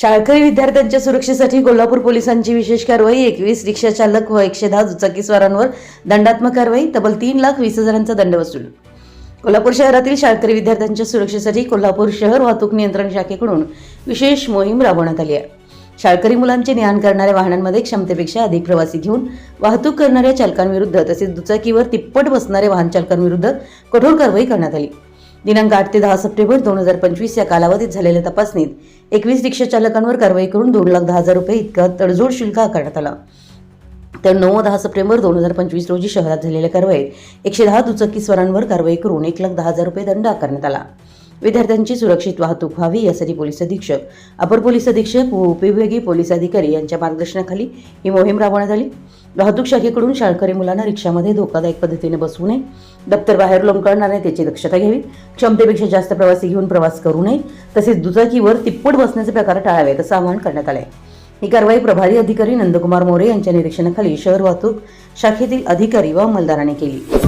शाळकरी विद्यार्थ्यांच्या सुरक्षेसाठी कोल्हापूर पोलिसांची विशेष कारवाई एकवीस रिक्षा चालक व एकशे दहा दुचाकीस्वारांवर दंडात्मक कारवाई तब्बल तीन लाख वीस हजारांचा दंड वसूल. कोल्हापूर शहरातील शाळकरी विद्यार्थ्यांच्या सुरक्षेसाठी कोल्हापूर शहर वाहतूक नियंत्रण शाखेकडून विशेष मोहीम राबवण्यात आली आहे. शाळकरी मुलांचे नेहाण करणाऱ्या वाहनांमध्ये क्षमतेपेक्षा अधिक प्रवासी घेऊन वाहतूक करणाऱ्या चालकांविरुद्ध तसेच दुचाकीवर तिप्पट बसणाऱ्या वाहन चालकांविरुद्ध कठोर कारवाई करण्यात आली. दिनांक आठ ते दहा सप्टेंबर दोन हजार पंचवीस या कालावधीत झालेल्या तपासणीत एकवीस रिक्षा चालकांवर कारवाई करून दोन लाख दहा हजार रुपये इतका तडजोड शुल्क आकारण्यात आला. तर नऊ दहा सप्टेंबर दोन हजार पंचवीस रोजी शहरात झालेल्या कारवाईत एकशे दहा दुचाकीस्वारांवर कारवाई करून एक लाख दहा हजार रुपये दंड आकारण्यात आला. विद्यार्थ्यांची सुरक्षित वाहतूक व्हावी यासाठी पोलीस अधीक्षक अपर पोलीस अधीक्षक व उपविभागीय पोलीस अधिकारी यांच्या मार्गदर्शनाखाली ही मोहीम राबवण्यात आली. वाहतूक शाखेकडून शाळकरी मुलांना रिक्षामध्ये धोकादायक पद्धतीने बसवू नये. दप्तर बाहेर लोंबकळणार नाही त्याची दक्षता घ्यावी. क्षमतेपेक्षा जास्त प्रवासी घेऊन प्रवास करू नये. तसेच दुचाकीवर तिप्पट बसण्याचे प्रकार टाळावेत असं आवाहन करण्यात आलं आहे ही कारवाई प्रभारी अधिकारी नंदकुमार मोरे यांच्या निरीक्षणाखाली शहर वाहतूक शाखेतील अधिकारी व अंमलदाराने केली.